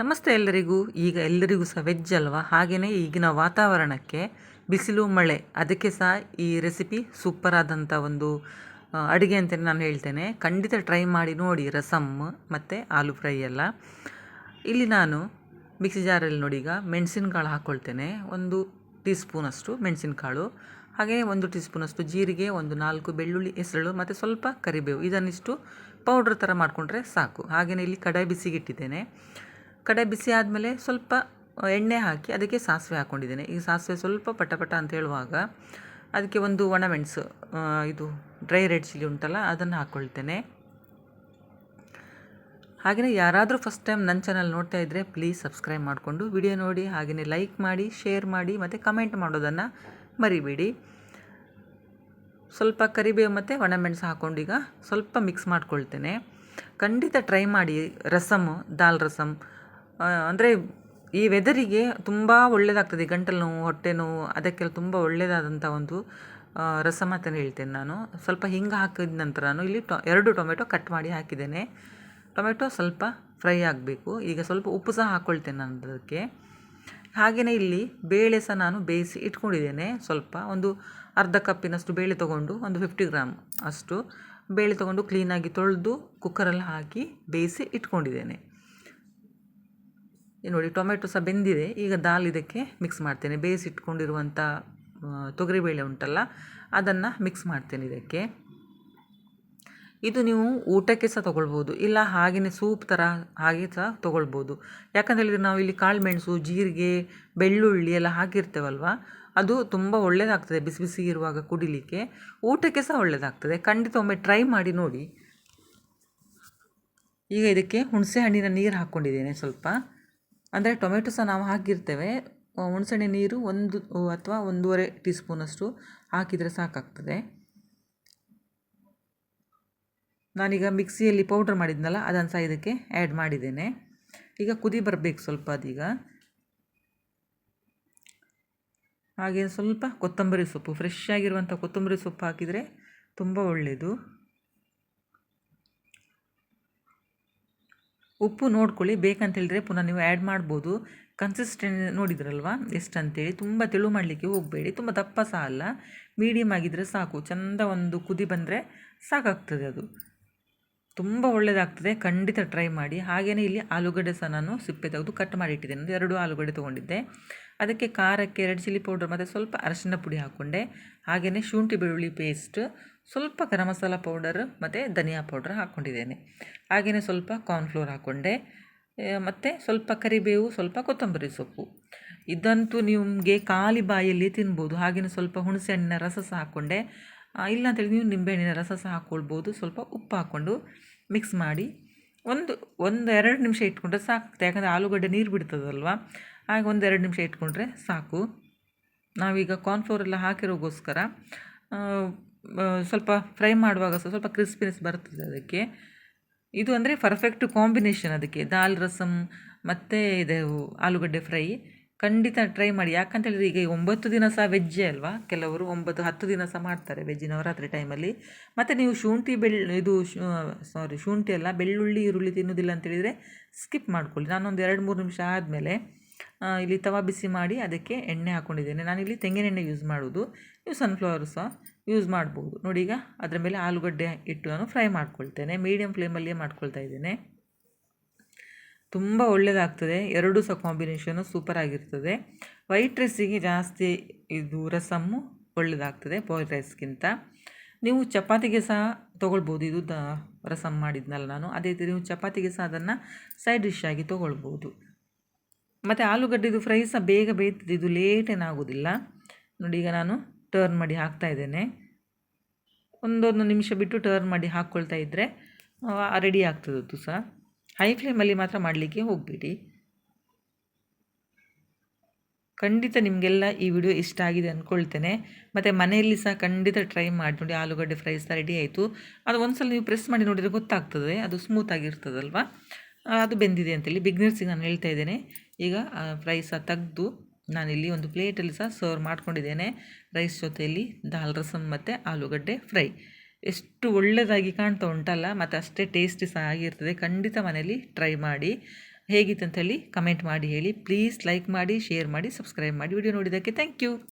ನಮಸ್ತೆ ಎಲ್ಲರಿಗೂ. ಈಗ ಎಲ್ಲರಿಗೂ ಸಹ ವೆಜ್ ಅಲ್ವಾ ಹಾಗೆಯೇ ಈಗಿನ ವಾತಾವರಣಕ್ಕೆ ಬಿಸಿಲು, ಮಳೆ, ಅದಕ್ಕೆ ಸಹ ಈ ರೆಸಿಪಿ ಸೂಪರ್ ಆದಂಥ ಒಂದು ಅಡುಗೆ ಅಂತಲೇ ನಾನು ಹೇಳ್ತೇನೆ. ಖಂಡಿತ ಟ್ರೈ ಮಾಡಿ ನೋಡಿ. ರಸಮ್ ಮತ್ತು ಆಲೂ ಫ್ರೈ ಎಲ್ಲ. ಇಲ್ಲಿ ನಾನು ಮಿಕ್ಸಿ ಜಾರಲ್ಲಿ ನೋಡಿ ಈಗ ಮೆಣಸಿನಕಾಳು ಹಾಕ್ಕೊಳ್ತೇನೆ ಒಂದು ಟೀ ಸ್ಪೂನಷ್ಟು ಮೆಣಸಿನಕಾಳು ಹಾಗೆಯೇ ಒಂದು ಟೀ ಸ್ಪೂನಷ್ಟು ಜೀರಿಗೆ, ಒಂದು ನಾಲ್ಕು ಬೆಳ್ಳುಳ್ಳಿ ಹೆಸರು ಮತ್ತು ಸ್ವಲ್ಪ ಕರಿಬೇವು. ಇದನ್ನಿಷ್ಟು ಪೌಡ್ರ್ ಥರ ಮಾಡಿಕೊಂಡ್ರೆ ಸಾಕು. ಹಾಗೆಯೇ ಇಲ್ಲಿ ಕಡಾಯಿ ಬಿಸಿಗೆ ಕಡಾಯಿ ಬಿಸಿ ಆದಮೇಲೆ ಸ್ವಲ್ಪ ಎಣ್ಣೆ ಹಾಕಿ ಅದಕ್ಕೆ ಸಾಸಿವೆ ಹಾಕ್ಕೊಂಡಿದ್ದೇನೆ ಈ ಸಾಸಿವೆ ಸ್ವಲ್ಪ ಪಟ ಪಟ ಅಂತ ಹೇಳುವಾಗ ಅದಕ್ಕೆ ಒಂದು ಒಣಮೆಣಸು ಇದು ಡ್ರೈ ರೆಡ್ ಚಿಲ್ಲಿ ಉಂಟಲ್ಲ, ಅದನ್ನು ಹಾಕ್ಕೊಳ್ತೇನೆ ಹಾಗೆಯೇ ಯಾರಾದರೂ ಫಸ್ಟ್ ಟೈಮ್ ನನ್ನ ಚಾನಲ್ ನೋಡ್ತಾ ಇದ್ದರೆ ಪ್ಲೀಸ್ ಸಬ್ಸ್ಕ್ರೈಬ್ ಮಾಡಿಕೊಂಡು ವಿಡಿಯೋ ನೋಡಿ ಹಾಗೆಯೇ ಲೈಕ್ ಮಾಡಿ, ಶೇರ್ ಮಾಡಿ, ಮತ್ತು ಕಮೆಂಟ್ ಮಾಡೋದನ್ನು ಮರಿಬೇಡಿ. ಸ್ವಲ್ಪ ಕರಿಬೇವು ಮತ್ತು ಒಣಮೆಣಸು ಹಾಕ್ಕೊಂಡು ಈಗ ಸ್ವಲ್ಪ ಮಿಕ್ಸ್ ಮಾಡ್ಕೊಳ್ತೇನೆ. ಖಂಡಿತ ಟ್ರೈ ಮಾಡಿ, ರಸಮ್, ದಾಲ್ ರಸಮ್. ಅಂದರೆ ಈ ವೆದರಿಗೆ ತುಂಬ ಒಳ್ಳೆಯದಾಗ್ತದೆ ಗಂಟಲು ನೋವು, ಹೊಟ್ಟೆ ನೋವು, ಅದಕ್ಕೆಲ್ಲ ತುಂಬ ಒಳ್ಳೆಯದಾದಂಥ ಒಂದು ರಸಮ್ ಅಂತಲೇ ಹೇಳ್ತೇನೆ ನಾನು. ಸ್ವಲ್ಪ ಹಿಂಗೆ ಹಾಕಿದ ನಂತರ ನಾನು ಇಲ್ಲಿ ಟೊ, ಎರಡು ಟೊಮೆಟೊ ಕಟ್ ಮಾಡಿ ಹಾಕಿದ್ದೇನೆ. ಟೊಮೆಟೊ ಸ್ವಲ್ಪ ಫ್ರೈ ಆಗಬೇಕು. ಈಗ ಸ್ವಲ್ಪ ಉಪ್ಪು ಸಹ ಹಾಕ್ಕೊಳ್ತೇನೆ ನಾನು ಅದಕ್ಕೆ. ಹಾಗೆಯೇ ಇಲ್ಲಿ ಬೇಳೆ ಸಹ ನಾನು ಬೇಯಿಸಿ ಇಟ್ಕೊಂಡಿದ್ದೇನೆ. ಸ್ವಲ್ಪ ಒಂದು ಅರ್ಧ ಕಪ್ಪಿನಷ್ಟು ಬೇಳೆ ತೊಗೊಂಡು ಒಂದು ಫಿಫ್ಟಿ ಗ್ರಾಮ್ ಅಷ್ಟು. ಬೇಳೆ ತೊಗೊಂಡು ಕ್ಲೀನಾಗಿ ತೊಳೆದು ಕುಕ್ಕರಲ್ಲಿ ಹಾಕಿ ಬೇಯಿಸಿ ಇಟ್ಕೊಂಡಿದ್ದೇನೆ. ನೋಡಿ ಟೊಮೆಟೊ ಸಹ ಬೆಂದಿದೆ. ಈಗ ದಾಲ್ ಇದಕ್ಕೆ ಮಿಕ್ಸ್ ಮಾಡ್ತೇನೆ. ಬೇಯಿಸಿಟ್ಕೊಂಡಿರುವಂಥ ತೊಗರಿಬೇಳೆ ಉಂಟಲ್ಲ, ಅದನ್ನು ಮಿಕ್ಸ್ ಮಾಡ್ತೇನೆ ಇದಕ್ಕೆ. ಇದು ನೀವು ಊಟಕ್ಕೆ ಸಹ ತೊಗೊಳ್ಬೋದು ಇಲ್ಲ ಹಾಗೆಯೇ ಸೂಪ್ ಥರ ಹಾಗೆ ಸಹ ತೊಗೊಳ್ಬೋದು ಯಾಕಂತ ಹೇಳಿದರೆ ನಾವು ಇಲ್ಲಿ ಕಾಳುಮೆಣಸು ಜೀರಿಗೆ, ಬೆಳ್ಳುಳ್ಳಿ ಎಲ್ಲ ಹಾಕಿರ್ತೇವಲ್ವ? ಅದು ತುಂಬ ಒಳ್ಳೆಯದಾಗ್ತದೆ ಬಿಸಿ ಬಿಸಿ ಇರುವಾಗ ಕುಡಿಲಿಕ್ಕೆ. ಊಟಕ್ಕೆ ಸಹ ಒಳ್ಳೆಯದಾಗ್ತದೆ ಖಂಡಿತ ಒಮ್ಮೆ ಟ್ರೈ ಮಾಡಿ ನೋಡಿ. ಈಗ ಇದಕ್ಕೆ ಹುಣಸೆ ಹಣ್ಣಿನ ನೀರು ಹಾಕ್ಕೊಂಡಿದ್ದೇನೆ ಸ್ವಲ್ಪ. ಅಂದರೆ ಟೊಮೆಟೊ ಸಹ ನಾವು ಹಾಕಿರ್ತೇವೆ. ಆ, ಹುಣಸೆಹಣ್ಣೆ ನೀರು ಒಂದು ಅಥವಾ ಒಂದೂವರೆ ಟೀ ಸ್ಪೂನಷ್ಟು ಹಾಕಿದರೆ ಸಾಕಾಗ್ತದೆ. ನಾನೀಗ ಮಿಕ್ಸಿಯಲ್ಲಿ ಪೌಡ್ರ್ ಮಾಡಿದ್ನಲ್ಲ ಅದನ್ನು ಸಹ ಇದಕ್ಕೆ ಆ್ಯಡ್ ಮಾಡಿದ್ದೇನೆ. ಈಗ ಕುದಿ ಬರಬೇಕು ಸ್ವಲ್ಪ ಅದೀಗ. ಹಾಗೆ ಸ್ವಲ್ಪ ಕೊತ್ತಂಬರಿ ಸೊಪ್ಪು ಫ್ರೆಶ್ ಆಗಿರುವಂಥ ಕೊತ್ತಂಬರಿ ಸೊಪ್ಪು ಹಾಕಿದರೆ ತುಂಬ ಒಳ್ಳೆಯದು. ಉಪ್ಪು ನೋಡ್ಕೊಳ್ಳಿ ಬೇಕಂತ ಹೇಳಿದ್ರೆ ಪುನಃ ನೀವು ಆ್ಯಡ್ ಮಾಡ್ಬೋದು. ಕನ್ಸಿಸ್ಟೆನ್ ನೋಡಿದ್ರಲ್ವಾ? ಎಷ್ಟಂತೇಳಿ? ತುಂಬ ತೆಳು ಮಾಡಲಿಕ್ಕೆ ಹೋಗಬೇಡಿ. ತುಂಬ ದಪ್ಪ ಸಹ ಅಲ್ಲ. ಮೀಡಿಯಮ್ ಆಗಿದ್ದರೆ ಸಾಕು. ಚಂದ ಒಂದು ಕುದಿ ಬಂದರೆ ಸಾಕಾಗ್ತದೆ ಅದು. ತುಂಬ ಒಳ್ಳೆಯದಾಗ್ತದೆ ಖಂಡಿತ ಟ್ರೈ ಮಾಡಿ. ಹಾಗೆಯೇ ಇಲ್ಲಿ ಆಲೂಗಡ್ಡೆ ಸಹ ನಾನು ಸಿಪ್ಪೆ ತೆಗೆದು ಕಟ್ ಮಾಡಿ ಒಂದು ಎರಡು ಆಲೂಗಡ್ಡೆ ತೊಗೊಂಡಿದ್ದೆ. ಅದಕ್ಕೆ ಖಾರಕ್ಕೆ ಎರಡು ಚಿಲ್ಲಿ ಪೌಡರ್ ಮತ್ತು ಸ್ವಲ್ಪ ಅರಶಿನ ಪುಡಿ ಹಾಕ್ಕೊಂಡೆ ಹಾಗೆಯೇ ಶುಂಠಿ ಬೆಳ್ಳುಳ್ಳಿ ಪೇಸ್ಟ್ ಸ್ವಲ್ಪ ಗರಂ ಮಸಾಲ ಪೌಡರ್ ಮತ್ತು ಧನಿಯಾ ಪೌಡರ್ ಹಾಕ್ಕೊಂಡಿದ್ದೇನೆ. ಹಾಗೆಯೇ ಸ್ವಲ್ಪ ಕಾರ್ನ್ಫ್ಲೋರ್ ಹಾಕ್ಕೊಂಡೆ ಮತ್ತು ಸ್ವಲ್ಪ ಕರಿಬೇವು, ಸ್ವಲ್ಪ ಕೊತ್ತಂಬರಿ ಸೊಪ್ಪು. ಇದಂತೂ ನಿಮಗೆ ಖಾಲಿ ಬಾಯಲ್ಲಿ ತಿನ್ಬೋದು. ಹಾಗೆಯೇ ಸ್ವಲ್ಪ ಹುಣಸೆ ಹಣ್ಣಿನ ರಸ ಸಹ ಹಾಕ್ಕೊಂಡೆ ಇಲ್ಲ ಅಂತೇಳಿ ನೀವು ನಿಂಬೆಹಣ್ಣಿನ ರಸ ಸಹ ಹಾಕ್ಕೊಳ್ಬೋದು ಸ್ವಲ್ಪ ಉಪ್ಪು ಹಾಕ್ಕೊಂಡು ಮಿಕ್ಸ್ ಮಾಡಿ ಒಂದು ಒಂದು ಎರಡು ನಿಮಿಷ ಇಟ್ಕೊಂಡ್ರೆ ಸಾಕು ಯಾಕಂದರೆ ಆಲೂಗಡ್ಡೆ ನೀರು ಬಿಡ್ತದಲ್ವ? ಹಾಗೆ ಒಂದು ಎರಡು ನಿಮಿಷ ಇಟ್ಕೊಂಡ್ರೆ ಸಾಕು. ನಾವೀಗ ಕಾರ್ನ್ಫ್ಲೋರೆಲ್ಲ ಹಾಕಿರೋಗೋಸ್ಕರ ಸ್ವಲ್ಪ ಫ್ರೈ ಮಾಡುವಾಗ ಸ್ವಲ್ಪ ಕ್ರಿಸ್ಪಿನೆಸ್ ಬರ್ತದೆ ಅದಕ್ಕೆ. ಇದು ಅಂದರೆ ಪರ್ಫೆಕ್ಟ್ ಕಾಂಬಿನೇಷನ್ ಅದಕ್ಕೆ. ದಾಲ್ ರಸಮ್ ಮತ್ತು ಇದು ಆಲೂಗಡ್ಡೆ ಫ್ರೈ. ಖಂಡಿತ ಟ್ರೈ ಮಾಡಿ. ಯಾಕಂತ ಹೇಳಿದ್ರೆ ಈಗ ಒಂಬತ್ತು ದಿನ ಸಹ ವೆಜ್ಜೇ ಅಲ್ವಾ? ಕೆಲವರು ಒಂಬತ್ತು, ಹತ್ತು ದಿನ ಸಹ ಮಾಡ್ತಾರೆ ವೆಜ್ ನವರಾತ್ರಿ ಟೈಮಲ್ಲಿ ಮತ್ತು ನೀವು ಶುಂಠಿ ಬೆಳ್ ಇದು ಸಾರಿ ಶುಂಠಿ ಅಲ್ಲ, ಬೆಳ್ಳುಳ್ಳಿ, ಈರುಳ್ಳಿ ತಿನ್ನೋದಿಲ್ಲ ಅಂತೇಳಿದರೆ ಸ್ಕಿಪ್ ಮಾಡ್ಕೊಳ್ಳಿ. ನಾನೊಂದು ಎರಡು, ಮೂರು ನಿಮಿಷ ಆದಮೇಲೆ ಇಲ್ಲಿ ತವ ಬಿಸಿ ಮಾಡಿ ಅದಕ್ಕೆ ಎಣ್ಣೆ ಹಾಕ್ಕೊಂಡಿದ್ದೇನೆ ನಾನಿಲ್ಲಿ ತೆಂಗಿನೆಣ್ಣೆ ಯೂಸ್ ಮಾಡೋದು. ನೀವು ಸನ್ಫ್ಲವರ್ ಸಹ ಯೂಸ್ ಮಾಡ್ಬೋದು. ನೋಡಿ ಈಗ ಅದರ ಮೇಲೆ ಆಲೂಗಡ್ಡೆ ಇಟ್ಟು ನಾನು ಫ್ರೈ ಮಾಡ್ಕೊಳ್ತೇನೆ. ಮೀಡಿಯಮ್ ಫ್ಲೇಮಲ್ಲಿಯೇ ಮಾಡ್ಕೊಳ್ತಾ ಇದ್ದೇನೆ. ತುಂಬ ಒಳ್ಳೆಯದಾಗ್ತದೆ ಎರಡೂ ಸಹ ಕಾಂಬಿನೇಷನು ಸೂಪರ್ ಆಗಿರ್ತದೆ. ವೈಟ್ ರೈಸಿಗೆ ಜಾಸ್ತಿ ಇದು ರಸಮ್ಮು ಒಳ್ಳೆಯದಾಗ್ತದೆ ಬಾಯ್ಲ್ ರೈಸ್ಗಿಂತ ನೀವು ಚಪಾತಿಗೆ ಸಹ ತೊಗೊಳ್ಬೋದು. ಇದು ದ ರಸಮ್ ಮಾಡಿದ್ನಲ್ಲ ನಾನು. ಅದೇ ರೀತಿ ನೀವು ಚಪಾತಿಗೆ ಸಹ ಅದನ್ನು ಸೈಡ್ ಡಿಶ್ ಆಗಿ ತೊಗೊಳ್ಬೋದು. ಮತ್ತು ಆಲೂಗಡ್ಡೆದು ಫ್ರೈ ಸಹ ಬೇಗ ಬೇಯ್ತದೆ. ಇದು ಲೇಟ್ ಏನಾಗೋದಿಲ್ಲ ನೋಡಿ, ಈಗ ನಾನು ಟರ್ನ್ ಮಾಡಿ ಹಾಕ್ತಾ ಇದ್ದೇನೆ. ಒಂದೊಂದು ನಿಮಿಷ ಬಿಟ್ಟು ಟರ್ನ್ ಮಾಡಿ ಹಾಕ್ಕೊಳ್ತಾ ಇದ್ದರೆ ರೆಡಿ ಆಗ್ತದದ್ದು ಸಹ. ಹೈ ಫ್ಲೇಮಲ್ಲಿ ಮಾತ್ರ ಮಾಡಲಿಕ್ಕೆ ಹೋಗಬೇಡಿ. ಖಂಡಿತ ನಿಮಗೆಲ್ಲ ಈ ವಿಡಿಯೋ ಇಷ್ಟ ಆಗಿದೆ ಅಂದ್ಕೊಳ್ತೇನೆ ಮತ್ತು ಮನೆಯಲ್ಲಿ ಸಹ ಖಂಡಿತ ಟ್ರೈ ಮಾಡಿ ನೋಡಿ, ಆಲೂಗಡ್ಡೆ ಫ್ರೈ ಸಹ ರೆಡಿ ಆಯಿತು. ಅದು ಒಂದ್ಸಲ ನೀವು ಪ್ರೆಸ್ ಮಾಡಿ ನೋಡಿದರೆ ಗೊತ್ತಾಗ್ತದೆ, ಅದು ಸ್ಮೂತ್ ಆಗಿರ್ತದಲ್ವ? ಅದು ಬೆಂದಿದೆ ಅಂತೇಳಿ. ಬಿಗ್ನರ್ಸಿಗೆ ನಾನು ಹೇಳ್ತಾ ಇದ್ದೇನೆ. ಈಗ ಫ್ರೈ ಸಹ ತೆಗೆದು ನಾನಿಲ್ಲಿ ಒಂದು ಪ್ಲೇಟಲ್ಲಿ ಸಹ ಸರ್ವ್ ಮಾಡ್ಕೊಂಡಿದ್ದೇನೆ. ರೈಸ್ ಜೊತೆಯಲ್ಲಿ ದಾಲ್ ರಸಮ್ ಮತ್ತು ಆಲೂಗಡ್ಡೆ ಫ್ರೈ ಎಷ್ಟು ಒಳ್ಳೆಯದಾಗಿ ಕಾಣ್ತಾ ಉಂಟಲ್ಲ, ಮತ್ತು ಅಷ್ಟೇ ಟೇಸ್ಟಿ ಸಹ ಆಗಿರ್ತದೆ. ಖಂಡಿತ ಮನೆಯಲ್ಲಿ ಟ್ರೈ ಮಾಡಿ, ಹೇಗಿತ್ತು ಹೇಳಿ ಕಮೆಂಟ್ ಮಾಡಿ ಹೇಳಿ. ಪ್ಲೀಸ್ ಲೈಕ್ ಮಾಡಿ ಶೇರ್ ಮಾಡಿ ಸಬ್ಸ್ಕ್ರೈಬ್ ಮಾಡಿ. ವಿಡಿಯೋ ನೋಡಿದ್ದಕ್ಕೆ ಥ್ಯಾಂಕ್ ಯು